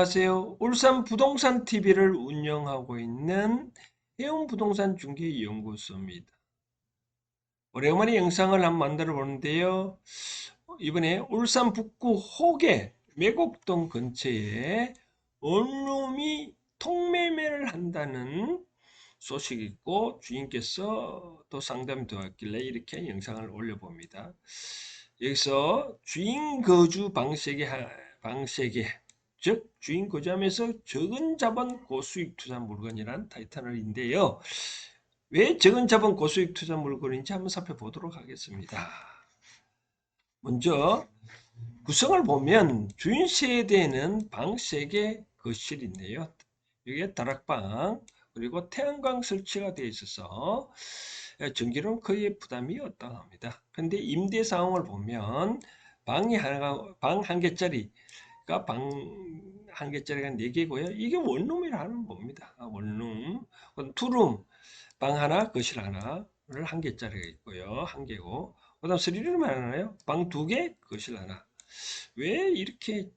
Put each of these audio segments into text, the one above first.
안녕하세요. 울산 부동산 TV를 운영하고 있는 해운 부동산 중개 연구소입니다. 오래간만에 영상을 한번 만들어 보는데요. 이번에 울산 북구 호계 매곡동 근처에 원룸이 통매매를 한다는 소식이 있고 주인께서 또 상담이 되었길래 이렇게 영상을 올려봅니다. 여기서 주인 거주 방식의 하- 방식의 즉 주인 거주하면서 적은 자본 고수익 투자 물건이란 타이틀인데요. 왜 적은 자본 고수익 투자 물건인지 한번 살펴보도록 하겠습니다. 먼저 구성을 보면 주인 세대는 방 3개 거실인데요. 여기에 다락방 그리고 태양광 설치가 되어 있어서 전기료는 거의 부담이 없다고 합니다. 근데 임대 사항을 보면 방이 한 개짜리 가 방 한 개짜리가 네 개고요. 이게 원룸이라는 겁니다. 아, 원룸. 투룸 방 하나, 거실 하나를 한 개짜리가 있고요. 한 개고. 그다음 쓰리룸 하나요. 방 두 개, 거실 하나. 왜 이렇게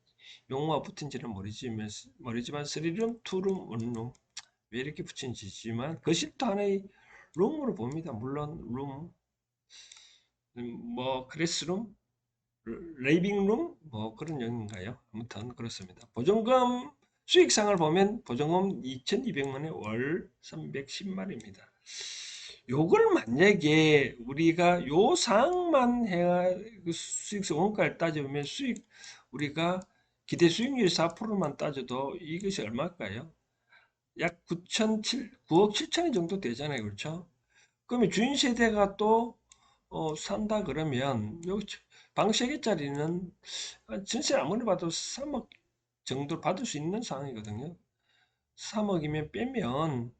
용어가 붙은지는 모르지만 모르지만 쓰리룸, 투룸, 원룸 왜 이렇게 붙인지지만 거실도 하나의 룸으로 봅니다. 물론 룸, 음, 뭐 클래스룸, 레이빙룸 뭐 그런 영인가요? 아무튼 그렇습니다. 보증금 수익상을 보면 보증금 2,200만에 월 310만입니다. 요걸 만약에 우리가 요 사항만 해야 그 수익성 원가를 따져보면 수익 우리가 기대 수익률 4%만 따져도 이것이 얼마일까요? 약 9천 9억 7천원 정도 되잖아요. 그렇죠? 그러면 주인 세대가 또 어, 산다 그러면 요 방 3개짜리는 전세 아무리 봐도 3억 정도 받을 수 있는 상황이거든요. 3억이면 빼면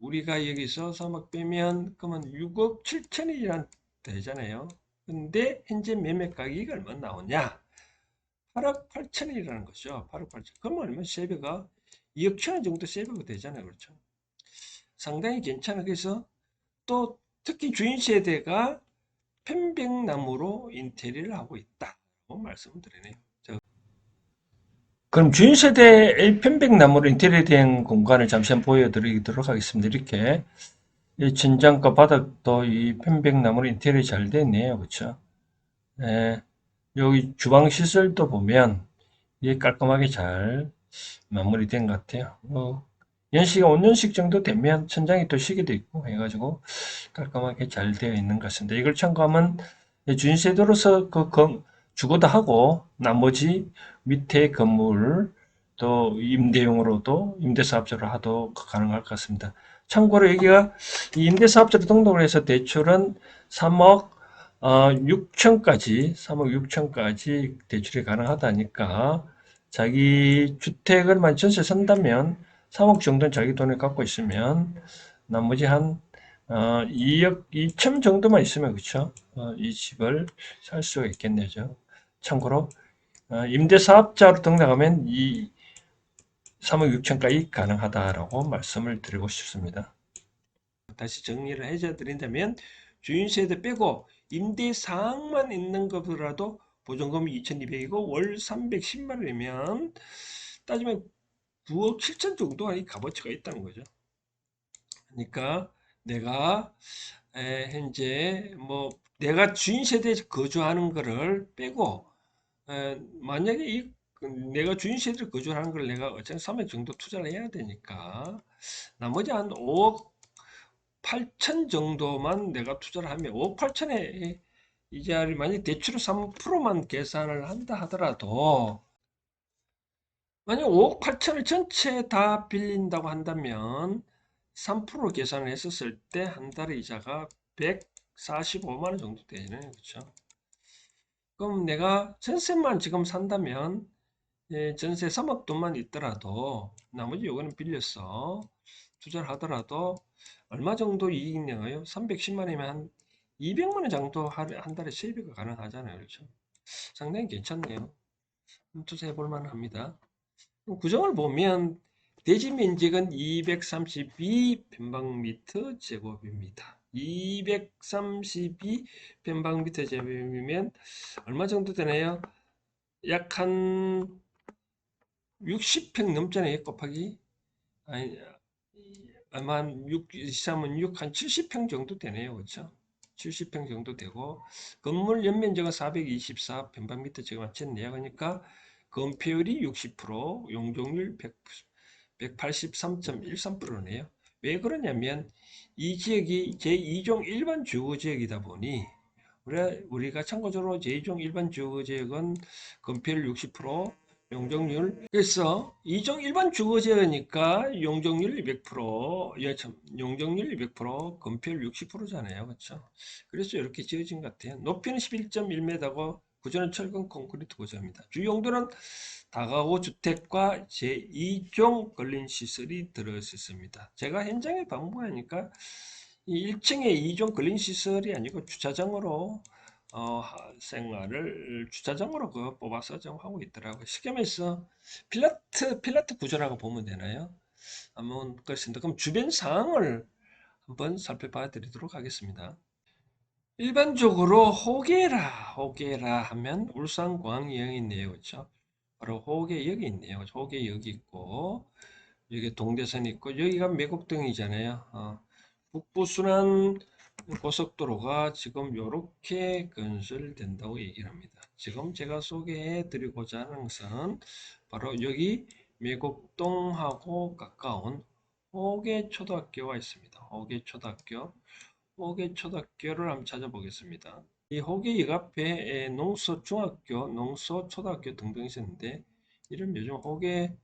우리가 여기서 3억 빼면 그러면 6억 7천이란 되잖아요. 근데 현재 매매 가격이 얼마 나오냐? 8억 8천이라는 거죠. 8억 8천. 그러면 얼마 세배가 2억 천원 정도 세배가 되잖아요. 그렇죠? 상당히 괜찮아. 그래서 또 특히 주인 세대가 편백나무로 인테리어를 하고 있다고 말씀을 드리네요. 자, 그럼 주인 세대의 편백나무로 인테리어 된 공간을 잠시 한번 보여드리도록 하겠습니다. 이렇게 이 천장과 바닥도 이 편백나무로 인테리어 잘 됐네요. 그렇죠? 예, 여기 주방 시설도 보면 이게 깔끔하게 잘 마무리된 것 같아요. 어, 연식이 5년씩 정도 되면 천장이 또 시계도 있고 해가지고 깔끔하게 잘 되어 있는 것 같습니다. 이걸 참고하면 주인세대로서 그 건, 주거도 하고 나머지 밑에 건물 또 임대용으로도 임대사업자로 하도 가능할 것 같습니다. 참고로 여기가 이 임대사업자로 등록을 해서 대출은 3억 어, 6천까지 3억 6천까지 대출이 가능하다니까 자기 주택을 전세 산다면 3억 정도는 자기 돈을 갖고 있으면 나머지 한 어, 2억 2천 정도만 있으면 그쵸? 어, 이 집을 살 수가 있겠네요. 참고로 어, 임대사업자로 등록하면 이 3억 6천까지 가능하다라고 말씀을 드리고 싶습니다. 다시 정리를 해줘 드린다면 주인세대 빼고 임대사항만 있는 것보다도 보증금이 2,200이고 월 310만 원이면 따지면 9억 7천 정도의 값어치가 있다는 거죠. 그러니까 내가 에, 현재 뭐 내가 주인 세대에 거주하는 거를 빼고 에, 만약에 이 내가 주인 세대를 거주하는 걸 내가 어차피 3억 정도 투자를 해야 되니까 나머지 한 5억 8천 정도만 내가 투자를 하면 5억 8천에 이자를 만약 대출을 3%만 계산을 한다 하더라도 만약 5억 8천을 전체 다 빌린다고 한다면 3% 계산을 했었을 때 한 달에 이자가 145만 원 정도 되잖아요. 그렇죠? 그럼 내가 전세만 지금 산다면 예, 전세 3억 돈만 있더라도 나머지 요거는 빌려서 투자를 하더라도 얼마 정도 이익이 나요? 310만 원이면 한 200만 원 정도 한 달에 세입가 가능하잖아요. 그렇죠? 상당히 괜찮네요. 투자해 볼 만합니다. 구성을 보면 대지 면적은 232 평방미터 제곱입니다. 232 평방미터 제곱이면 얼마 정도 되나요? 약 한 60평 넘잖아요. 곱하기 아니 아마 6, 3은 6, 한 70평 정도 되네요. 그렇죠? 70평 정도 되고 건물 연면적은 424 평방미터 제가 맞췄네요. 그러니까 건폐율이 60% 용적률 100, 183.13%네요. 왜 그러냐면 이 지역이 제2종 일반 주거지역이다 보니 우리가 참고적으로 제2종 일반 주거지역은 건폐율 60% 용적률 그래서 2종 일반 주거지역이니까 용적률 200% 예, 참, 용적률 200% 건폐율 60%잖아요. 그렇죠? 그래서 이렇게 지어진 것 같아요. 높이는 11.1m고 구조는 철근 콘크리트 구조입니다 주 용도는 다가구 주택과 제2종 걸린 시설이 들어있습니다. 제가 현장에 방문하니까 이 1층에 2종 걸린 시설이 아니고 주차장으로 어, 생활을 주차장으로 그 뽑아서 좀 하고 있더라고요. 쉽게 말해서 필라트 필라트 구조라고 보면 되나요? 한번 그렇습니다. 그럼 주변 상황을 한번 살펴봐 드리도록 하겠습니다. 일반적으로 호계라 호계라 하면 울산광역이 있네요. 그렇죠? 바로 호계 여기 있네요. 호계 여기 있고 여기 동대선 있고 여기가 매곡동이잖아요. 어, 북부순환 고속도로가 지금 이렇게 건설된다고 얘기를 합니다. 지금 제가 소개해 드리고자 하는 것은 바로 여기 매곡동하고 가까운 호계초등학교가 있습니다. 호계초등학교 호계초등학교를 한번 찾아보겠습니다. 이 호계 역 앞에 농서중학교, 농서초등학교 등등 있었는데 이름 요즘 호계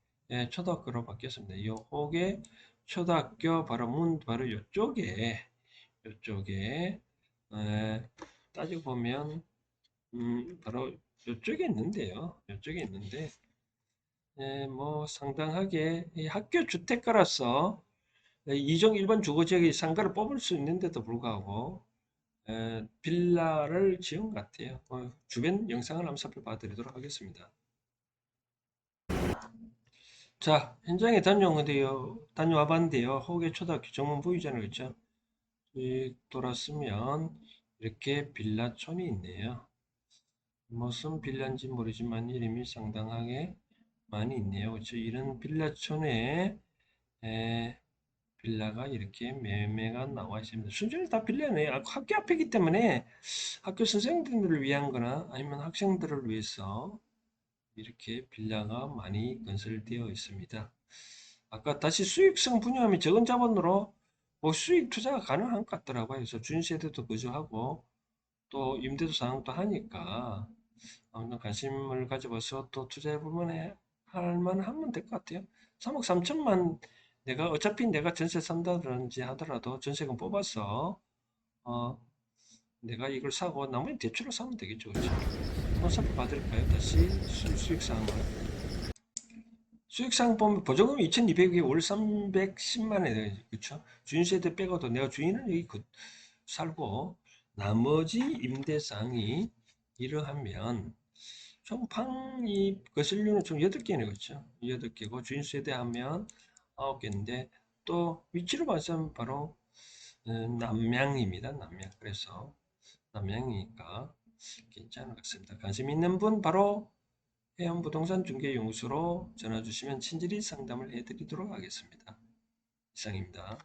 초등학교로 바뀌었습니다. 이 호계 초등학교 바로 문 바로 이쪽에 이쪽에 따지고 보면 음, 바로 이쪽에 있는데요. 이쪽에 있는데 예, 뭐 상당하게 학교 주택가라서 이종 일반 주거지역의 상가를 뽑을 수 있는데도 불구하고 에, 빌라를 지은 것 같아요. 어, 주변 영상을 한번 살펴봐 드리도록 하겠습니다. 자, 현장에 다녀온데요. 다녀와 봤는데요. 호계 초등학교 정문 보이잖아요. 그렇죠? 이 돌았으면 이렇게 빌라촌이 있네요. 무슨 빌라인지 모르지만 이름이 상당하게 많이 있네요. 그렇죠? 이런 빌라촌에 에, 빌라가 이렇게 매매가 나와 있습니다. 순전히 다 빌라네. 아, 학교 앞이기 때문에 학교 선생님들을 위한 거나 아니면 학생들을 위해서 이렇게 빌라가 많이 건설되어 있습니다. 아까 다시 수익성 분야하면 적은 자본으로 뭐 수익 투자가 가능한 것 같더라고요. 그래서 준세대도 거주하고 또 임대도 상황도 하니까 아무튼 관심을 가져봐서 또 투자해보면 할 만하면 될 것 같아요. 3억 3천만 내가 어차피 내가 전세 산다든지 하더라도 전세금 뽑아서 어 내가 이걸 사고 나머지 대출을 사면 되겠죠 그렇죠? 손사표 받을까요? 다시 수, 익사항을. 수익사항 보면 보조금 2200에 월 310만에 그렇죠? 주인세대 빼고도 내가 주인은 여기 그 살고 나머지 임대사항이 이러하면 총 방이 거슬리는 총 8개네 그렇죠? 8개고 주인세대 하면 아홉 개인데 또 위치로 봐서 바로 어, 남양입니다. 남양. 그래서 남양이니까 괜찮은 것 같습니다. 관심 있는 분 바로 해양부동산 중개용수로 전화 주시면 친절히 상담을 해드리도록 하겠습니다. 이상입니다.